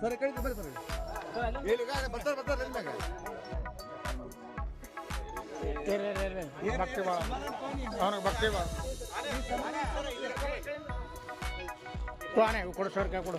Sir ಕಡೆ ಬರ್ರಿ sir ಹೇಳಿ ಬರ್ತಾರೆ ಬರ್ತಾರೆ ನಿಮ್ಯಾಗ ಭಕ್ತಿ ಭಾಳ. ಅವನಿಗೆ ಭಕ್ತಿ ಭಾಳ. ತಾನೇ ಕೊಡು ಸರ್ ಕೈ ಕೊಡು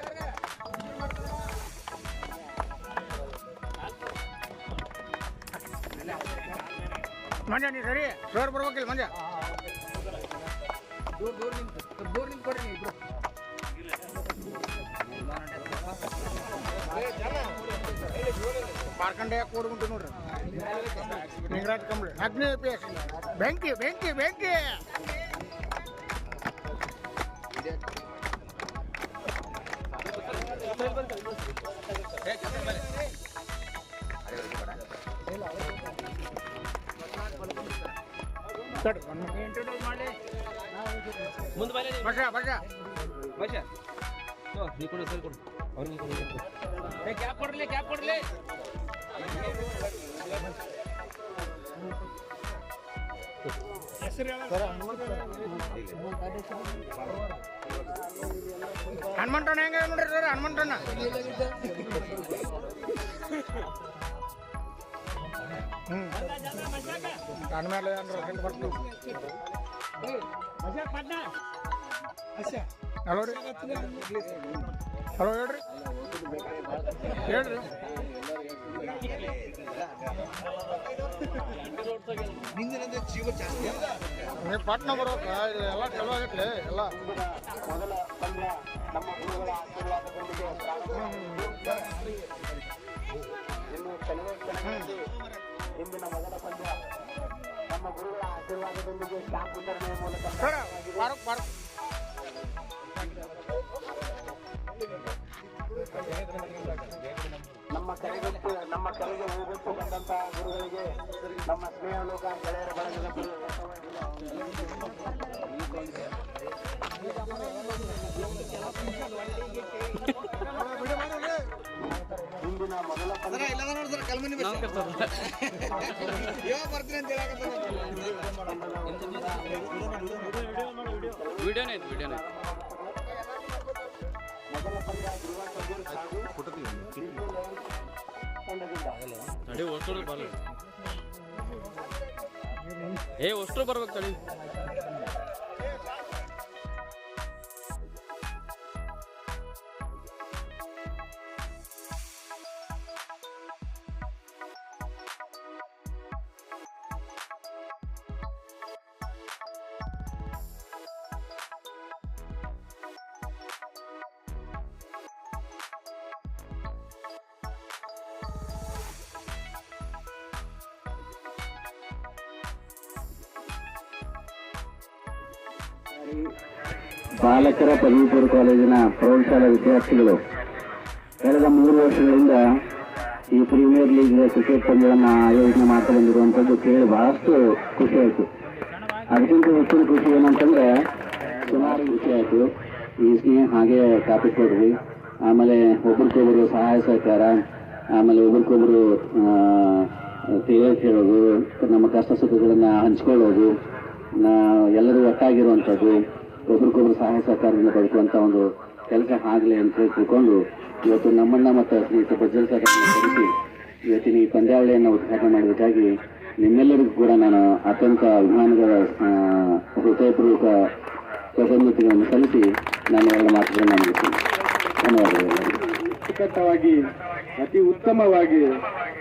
ಮಂಜ ನೀ ಸರಿ ಸರ್ ಬರ್ಬೇಕಿಲ್ಲ ಮಂಜ ದೂರ ದೂರ ನಿಂತು ದೂರ ನಿಂತು ಕೊಡ್ರಿ ನೀವು ಇಬ್ರು ಮಾರ್ಕಂಡೆ ಕೂಡ್ಬಿಟ್ಟು ನೋಡ್ರಿ ನಿಂಗರಾಜ್ ಕಂಬಳಿ ಅಗ್ನಿ ಪಿ ಎಸ್ ಬೆಂಕಿ ಬೆಂಕಿ ಬೆಂಕಿ ತಡ್ರಿ, ಒಂದ್ ಮಾಡಿ ಮುಂದೆ ಬರಲಿ ಬಸ ಬಸ ಬಸ ನೀ ಕೊಡು ಸರಿ ಕೊಡು. ಅವ್ರಿಗೆ ಕೊಡು. ಏ ಕ್ಯಾಪ್ ಕೊಡ್ಲಿ ಕ್ಯಾಪ್ ಕೊಡ್ಲಿ. ಹನುಮಂತಣ್ಣ ಹೆಂಗ ನೋಡ್ರಿ ಸರ್ ಹನುಮಂತಣ್ಣ? ಬರ್ತೀವಿ ಹಲೋ ರೀ ಹಲೋ ಹೇಳ್ರಿ ಹೇಳ್ರಿ ನೀವು ಪಟ್ನ ಬರ್ಬೇಕ ಇದು ಎಲ್ಲ ಚಲೋ ಆಗೈತ್ಲಿ ಎಲ್ಲ ಮೊದಲ ಇಂದಿನ ಮೊದಲ ಪಂದ್ಯ ನಮ್ಮ ಗುರುಗಳ ಆಶೀರ್ವಾದದೊಂದಿಗೆ ಕ್ಯಾಂಪ್ ವಿತರಣೆಯ ಮೂಲಕ ಸರ್ ಬಾರಕ್ ಬಾರಕ್ ನಮ್ಮ ಕರೆಗೊತ್ತು ನಮ್ಮ ಕರೆಗೆ ಹೋಗೊತ್ತು ಬಂದಂತಹ ಗುರುಗಳಿಗೆ ನಮ್ಮ ಸ್ನೇಹ ಲೋಕ ಗೆಳೆಯರ ಬಳಗದ ಇಂದಿನ ಕಲ್ಮನಿ ಯಾವ ಬರ್ತೀನಿ ಅಂತ ಹೇಳಕತ್ತಾರ ವಿಡಿಯೋನೇ ಐತೆ ವಿಡಿಯೋನೇ ತಡಿ ಅಷ್ಟು ಬರಲ್ಲ ಏ ಅಷ್ಟು ಬರ್ಬೇಕು ತಡಿ. ಬಾಲಕರ ಪದವಿ ಪೂರ್ವ ಕಾಲೇಜಿನ ಪ್ರೌಢಶಾಲಾ ವಿದ್ಯಾರ್ಥಿಗಳು. ಕಳೆದ ಮೂರು ವರ್ಷಗಳಿಂದ ಈ ಪ್ರೀಮಿಯರ್ ಲೀಗ್ ಕ್ರಿಕೆಟ್ ಪಂದ್ಯವನ್ನು ಆಯೋಜನೆ ಮಾಡ್ತಾ ಬಂದಿರುವಂಥದ್ದು ಕೇಳಿ ಬಹಳಷ್ಟು ಖುಷಿ ಆಯಿತು. ಅದಕ್ಕಿಂತ ಹೆಚ್ಚಿನ ಖುಷಿ ಏನಂತಂದ್ರೆ ಸುಮಾರು ಖುಷಿ ಆಯಿತು. ಈ ಸ್ನೇಹ ಹಾಗೆ ಕಾಪಿಕೊಡ್ರಿ ಆಮೇಲೆ ಒಬ್ರಿಗೊಬ್ರು ಸಹಾಯ ಸಹಕಾರ, ಆಮೇಲೆ ಒಬ್ರಿಗೊಬ್ರು ತಿಳಿಯೋಕೆ ಹೇಳೋದು ನಮ್ಮ ಕಷ್ಟ ಸುಖಗಳನ್ನು ಹಂಚ್ಕೊಳ್ಳೋದು ಎಲ್ಲರೂ ಒಟ್ಟಾಗಿರುವಂಥದ್ದು, ಒಬ್ರಿಗೊಬ್ರು ಸಹಾಯ ಸಹಕಾರದಿಂದ ಬದುಕುವಂಥ ಒಂದು ಕೆಲಸ ಆಗಲಿ ಅಂತ ತಿಳ್ಕೊಂಡು, ಇವತ್ತು ನಮ್ಮಣ್ಣ ಮತ್ತು ಸ್ನೇಹಿತ ಬಜ್ಜಲ್ ಸರ್ ಇವತ್ತಿನ ಈ ಪಂದ್ಯಾವಳಿಯನ್ನು ಉದ್ಘಾಟನೆ ಮಾಡೋದಕ್ಕಾಗಿ ನಿಮ್ಮೆಲ್ಲರಿಗೂ ಕೂಡ ನಾನು ಅತ್ಯಂತ ಅಭಿಮಾನಿಗಳ ಹೃದಯಪೂರ್ವಕ ಕೃತಜ್ಞತೆಗಳನ್ನು ಸಲ್ಲಿಸಿ ನಾನು ಎಲ್ಲ ಮಾತುಗಳನ್ನು ಮುಗಿಸ್ತೀನಿ. ಧನ್ಯವಾದಗಳು. ಅತಿ ಉತ್ತಮವಾಗಿ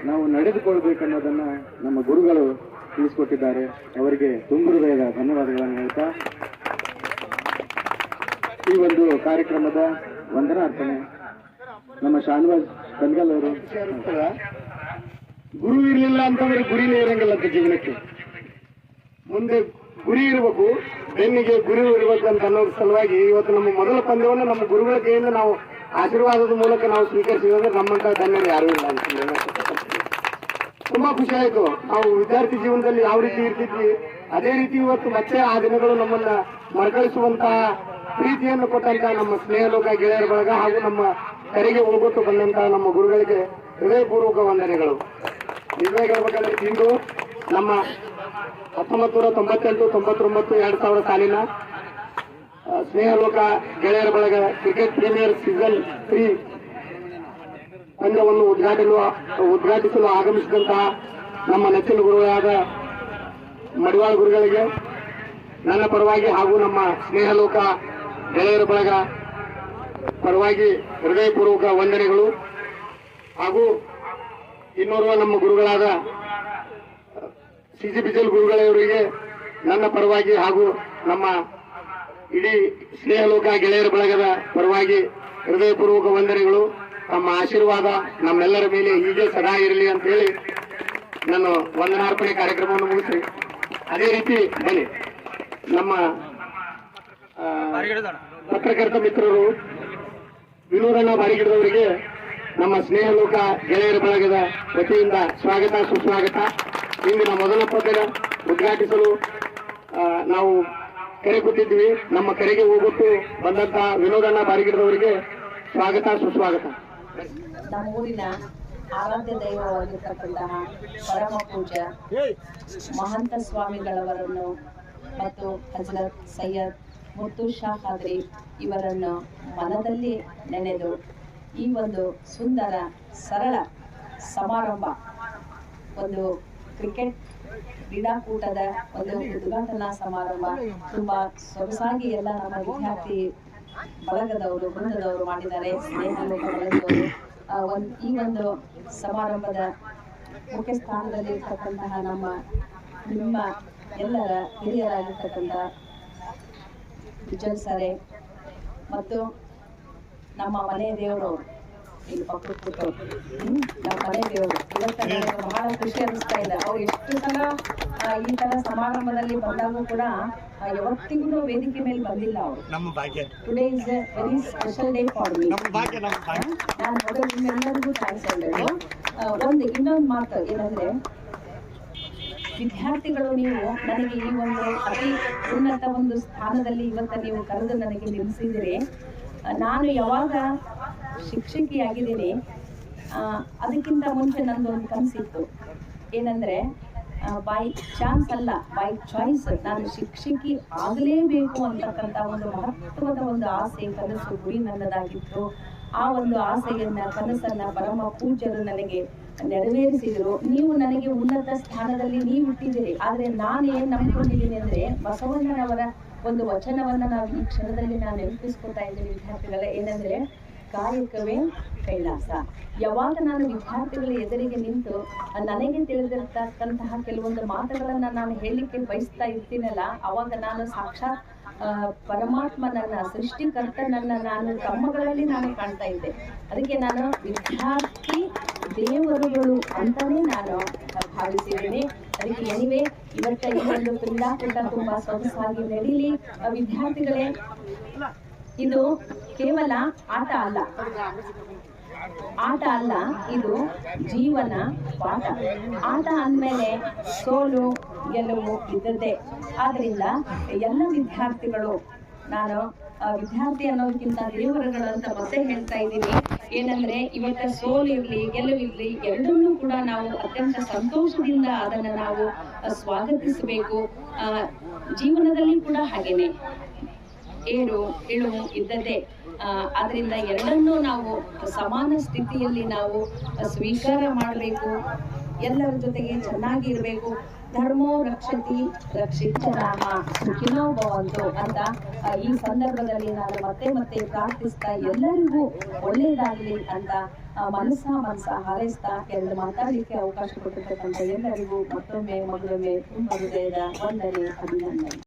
ನಾವು ನಡೆದುಕೊಳ್ಬೇಕನ್ನೋದನ್ನು ನಮ್ಮ ಗುರುಗಳು ತಿಳಿಸಿಕೊಟ್ಟಿದ್ದಾರೆ. ಅವರಿಗೆ ತುಂಬ ಹೃದಯದ ಧನ್ಯವಾದಗಳನ್ನು ಹೇಳ್ತಾ, ಈ ಒಂದು ಕಾರ್ಯಕ್ರಮದ ವಂದನಾರ್ಪಣೆ. ನಮ್ಮ ಶಾನವಾಜ್ ಕನ್ಗಲ್ ಅವರು. ಗುರು ಇರಲಿಲ್ಲ ಅಂತಂದ್ರೆ ಗುರಿನೇ ಇರಂಗಿಲ್ಲ ಅಂತ ಜೀವನಕ್ಕೆ. ಮುಂದೆ ಗುರಿ ಇರಬೇಕು, ಬೆನ್ನಿಗೆ ಗುರಿ ಇರಬೇಕು ಅಂತ ಅನ್ನೋ ಸಲುವಾಗಿ ಇವತ್ತು ನಮ್ಮ ಮೊದಲ ಪಂದ್ಯವನ್ನು ನಮ್ಮ ಗುರುಗಳ ಕೈಯಿಂದ ನಾವು ಆಶೀರ್ವಾದದ ಮೂಲಕ ನಾವು ಸ್ವೀಕರಿಸಿದ್ರೆ ನಮ್ಮಂತ ಧನ್ಯರು ಯಾರೂ ಇಲ್ಲ ಅಂತ. ತುಂಬಾ ಖುಷಿ ನಾವು ವಿದ್ಯಾರ್ಥಿ ಜೀವನದಲ್ಲಿ ಯಾವ ರೀತಿ ಇರ್ತಿದ್ವಿ, ಅದೇ ರೀತಿ ಇವತ್ತು ಮತ್ತೆ ಆ ದಿನಗಳು ನಮ್ಮನ್ನ ಮರುಕಳಿಸುವಂತಹ ಪ್ರೀತಿಯನ್ನು ಕೊಟ್ಟಂತ ನಮ್ಮ ಸ್ನೇಹ ಲೋಕ, ಗೆಳೆಯರ ಬಳಗ ಹಾಗೂ ನಮ್ಮ ಕರೆಗೆ ಹೋಗೊಟ್ಟು ಬಂದಂತಹ ನಮ್ಮ ಗುರುಗಳಿಗೆ ಹೃದಯಪೂರ್ವಕ ವಂದನೆಗಳು. ನಿಜವಾಗಿ ಹೇಳ್ಬೇಕಂದ್ರೆ ಇಂದು ನಮ್ಮ ಹತ್ತೊಂಬತ್ತು ನೂರ ತೊಂಬತ್ತೆಂಟು, ತೊಂಬತ್ತೊಂಬತ್ತು, ಎರಡ್ ಸಾವಿರ ಸಾಲಿನ ಸ್ನೇಹ ಲೋಕ, ಗೆಳೆಯರ ಬಳಗ, ಕ್ರಿಕೆಟ್ ಪ್ರೀಮಿಯರ್ ಸೀಸನ್ ತ್ರೀ ಪಂದ್ಯವನ್ನು ಉದ್ಘಾಟಿಸಲು ಉದ್ಘಾಟಿಸಲು ಆಗಮಿಸಿದಂತಹ ನಮ್ಮ ನೆಚ್ಚಿನ ಗುರುಗಳಾದ ಮಡಿವಾಳ ಗುರುಗಳಿಗೆ, ನನ್ನ ಪರವಾಗಿ ಹಾಗೂ ನಮ್ಮ ಸ್ನೇಹಲೋಕ ಗೆಳೆಯರ ಬಳಗ ಪರವಾಗಿ ಹೃದಯಪೂರ್ವಕ ವಂದನೆಗಳು. ಹಾಗೂ ಇನ್ನೋರ್ವ ನಮ್ಮ ಗುರುಗಳಾದ ಸಿಜಿ ಬಿಜಲ್ ಗುರುಗಳವರಿಗೆ ನನ್ನ ಪರವಾಗಿ ಹಾಗೂ ನಮ್ಮ ಇಡೀ ಸ್ನೇಹಲೋಕ ಗೆಳೆಯರ ಬಳಗದ ಪರವಾಗಿ ಹೃದಯಪೂರ್ವಕ ವಂದನೆಗಳು. ತಮ್ಮ ಆಶೀರ್ವಾದ ನಮ್ಮೆಲ್ಲರ ಮೇಲೆ ಹೀಗೆ ಸದಾ ಇರಲಿ ಅಂತ ಹೇಳಿ ನಾನು ವಂದನಾರ್ಪಣೆ ಕಾರ್ಯಕ್ರಮವನ್ನು ಮುಗಿಸಿ ಅದೇ ರೀತಿ ಬನ್ನಿ. ನಮ್ಮ ಪತ್ರಕರ್ತ ಮಿತ್ರರು, ವಿನೋದಣ್ಣ ಬಾರಿಗಿಡದವರಿಗೆ ನಮ್ಮ ಸ್ನೇಹ ಲೋಕ ಗೆಳೆಯರ ಬಳಗದ ವತಿಯಿಂದ ಸ್ವಾಗತ, ಸುಸ್ವಾಗತ. ಇಂದಿನ ಮೊದಲ ಪದ್ಯ ಉದ್ಘಾಟಿಸಲು ನಾವು ಕರೆ ಕೊಟ್ಟಿದ್ವಿ ನಮ್ಮ ಕರೆಗೆ ಹೋಗುತ್ತು ಬಂದಂತಹ ವಿನೋದಣ್ಣ ಬಾರಿಗಿಡದವರಿಗೆ ಸ್ವಾಗತ, ಸುಸ್ವಾಗತ. ನಮ್ಮ ಊರಿನ ಆರಾಧ್ಯ ದೈವವಾಗಿರ್ತಕ್ಕಂತಹ ಪರಮ ಪೂಜ ಮಹಂತ ಸ್ವಾಮಿಗಳವರನ್ನು ಮತ್ತು ಹಜರತ್ ಸೈಯದ್ ಮುತ್ತು ಶಾ ಖಾದ್ರಿ ಇವರನ್ನು ಮನದಲ್ಲಿ ನೆನೆದು ಈ ಒಂದು ಸುಂದರ ಸರಳ ಸಮಾರಂಭ ಒಂದು ಕ್ರಿಕೆಟ್ ಕ್ರೀಡಾಕೂಟದ ಒಂದು ಉದ್ಘಾಟನಾ ಸಮಾರಂಭ ತುಂಬಾ ಸೊಗಸಾಗಿ ಎಲ್ಲ ನಮ್ಮ ವಿದ್ಯಾರ್ಥಿ ಬಳಗದವರು, ಬೃಂದದವರು ಮಾಡಿದ್ದಾರೆ. ಒಂದ್, ಈ ಒಂದು ಸಮಾರಂಭದ ಮುಖ್ಯ ಸ್ಥಾನದಲ್ಲಿ ಇರ್ತಕ್ಕಂತಹ ನಮ್ಮ, ನಿಮ್ಮ ಎಲ್ಲರ ಹಿರಿಯರಾಗಿರ್ತಕ್ಕಂತ ವಿಜಯ್ ಸರೆ ಮತ್ತು ನಮ್ಮ ಮನೆ ದೇವರು ಇಲ್ಲಿ ಪಕ್ಕದ ಕೂತವ್ರು ನಮ್ಮ ಬಹಳ ಖುಷಿ ಅನಿಸ್ತಾ ಇದೆ ಅವ್ರು ಎಷ್ಟು ಸಲ ಈ ತರ ಸಮಾರಂಭದಲ್ಲಿ ಬಂದಾಗೂ ಕೂಡ ಯಾವತ್ತಿಗೂ ವೇದಿಕೆ ಮೇಲೆ ಬಂದಿಲ್ಲ ಅವರು today is very special day for me ನಾನು ಮೊದಲು ನಿಮ್ಮೆಲ್ಲರಿಗೂ ಥ್ಯಾಂಕ್ಸ್ ಹೇಳಬೇಕು ಒಂದು ಇನ್ನೊಂದು ಮಾತು ಏನಂದ್ರೆ ವಿದ್ಯಾರ್ಥಿಗಳು ನೀವು, ನನಗೆ ಈ ಒಂದು ಅತಿ ಉನ್ನತ ಒಂದು ಸ್ಥಾನದಲ್ಲಿ ಇವತ್ತು ನೀವು ಕರೆದು ನನಗೆ ನಿಲ್ಲಿಸಿದ್ರೆ ನಾನು ಯಾವಾಗ ಶಿಕ್ಷಕಿಯಾಗಿದ್ದೀನಿ. ಅದಕ್ಕಿಂತ ಮುಂಚೆ ನಂದು ಒಂದು ಕನಸಿತ್ತು. ಏನಂದ್ರೆ ಬೈ ಚಾನ್ಸ್ ಅಲ್ಲ ಬೈ ಚಾಯ್ಸ್ ನಾನು ಶಿಕ್ಷಕಿ ಆಗಲೇಬೇಕು ಅಂತಕ್ಕಂಥ ಒಂದು ಮಹತ್ವದ ಒಂದು ಆಸೆ ಕನಸು ಗುರಿ ನನ್ನದಾಗಿತ್ತು. ಆ ಒಂದು ಆಸೆಯನ್ನ, ಕನಸನ್ನ ಪರಮ ಪೂಜ್ಯರು ನನಗೆ ನೆರವೇರಿಸಿದರು. ನೀವು ನನಗೆ ಉನ್ನತ ಸ್ಥಾನದಲ್ಲಿ ನೀವು ಇಟ್ಟಿದ್ದೀರಿ ಆದರೆ ನಾನು ಏನ್ ನಂಬಿಕೊಂಡಿದ್ದೀನಿ ಅಂದ್ರೆ, ಬಸವಣ್ಣನವರ ಒಂದು ವಚನವನ್ನ ನಾವು ಈ ಕ್ಷಣದಲ್ಲಿ ನಾನು ನೆನಪಿಸ್ಕೊತಾ ಇದ್ದೀನಿ ವಿದ್ಯಾರ್ಥಿಗಳೇ. ಏನಂದ್ರೆ ಕಾಯಕವೇ ಕೈಲಾಸ. ಯಾವಾಗ ನಾನು ವಿದ್ಯಾರ್ಥಿಗಳ ಎದುರಿಗೆ ನಿಂತು, ನನಗೆ ತಿಳಿದಿರ್ತಕ್ಕಂತಹ ಕೆಲವೊಂದು ಮಾತುಗಳನ್ನ ನಾನು ಹೇಳಲಿಕ್ಕೆ ಬಯಸ್ತಾ ಇರ್ತೀನಲ್ಲ, ಅವಾಗ ನಾನು ಸಾಕ್ಷಾತ್ ಪರಮಾತ್ಮನನ್ನ, ಸೃಷ್ಟಿಕರ್ತನನ್ನ ನಾನು ತಮ್ಮಗಳಲ್ಲಿ ನಾನು ಕಾಣ್ತಾ ಇದ್ದೆ. ಅದಕ್ಕೆ ನಾನು ವಿದ್ಯಾರ್ಥಿ, ದೇವರುಗಳು ಅಂತಾನೆ ನಾನು ಭಾವಿಸಿದ್ದೀನಿ. ಅದಕ್ಕೆ ಎನಿವೆ ಇವತ್ತ ಈ ಒಂದು ಕ್ರೀಡಾಕೂಟ ತುಂಬಾ ಸೊಗಸಾಗಿ ನಡೀಲಿ. ವಿದ್ಯಾರ್ಥಿಗಳೇ, ಇದು ಕೇವಲ ಆಟ ಅಲ್ಲ. ಆಟ ಅಲ್ಲ, ಇದು ಜೀವನ ಪಾಠ. ಆಟ ಅಂದಮೇಲೆ ಸೋಲು, ಗೆಲುವು ಇದ್ದದ್ದೇ. ಆದ್ರಿಂದ ಎಲ್ಲ ವಿದ್ಯಾರ್ಥಿಗಳು, ನಾನು ವಿದ್ಯಾರ್ಥಿ ಅನ್ನೋದಕ್ಕಿಂತ ದೇವರುಗಳಂತ ಮತ್ತೆ ಹೇಳ್ತಾ ಇದ್ದೀನಿ. ಏನಂದ್ರೆ, ಇವತ್ತ ಸೋಲಿರ್ಲಿ ಗೆಲುವಿರ್ಲಿ ಎರಡನ್ನೂ ಕೂಡ ನಾವು ಅತ್ಯಂತ ಸಂತೋಷದಿಂದ ಅದನ್ನ ನಾವು ಸ್ವಾಗತಿಸಬೇಕು. ಜೀವನದಲ್ಲಿ ಕೂಡ ಹಾಗೇನೆ. ಏಳು, ಇಳುವು ಇದ್ದದ್ದೇ. ಆ, ಆದ್ರಿಂದ ಎರಡನ್ನೂ ನಾವು ಸಮಾನ ಸ್ಥಿತಿಯಲ್ಲಿ ನಾವು ಸ್ವೀಕಾರ ಮಾಡಬೇಕು ಎಲ್ಲರ ಜೊತೆಗೆ ಚೆನ್ನಾಗಿ ಇರಬೇಕು. ಧರ್ಮೋ ರಕ್ಷತಿ ರಕ್ಷಿತರಾಮ ಸುಖಿನೋ ಭವಂತು ಅಂತ ಈ ಸಂದರ್ಭದಲ್ಲಿ ನಾನು ಮತ್ತೆ ಮತ್ತೆ ಪ್ರಾರ್ಥಿಸ್ತಾ ಎಲ್ಲರಿಗೂ ಒಳ್ಳೆಯದಾಗಲಿ ಅಂತ ಮನಸ್ಸ ಮನಸ್ಸ ಹಾರೈಸ್ತಾ ಎರಡು ಮಾತಾಡಲಿಕ್ಕೆ ಅವಕಾಶ ಕೊಟ್ಟಿರ್ತಕ್ಕಂಥ ಎಲ್ಲರಿಗೂ ಮತ್ತೊಮ್ಮೆ ಮಗಳೊಮ್ಮೆ ತುಂಬ ಹೃದಯದ ವಂದನೆ ಅಭಿನಂದನೆ.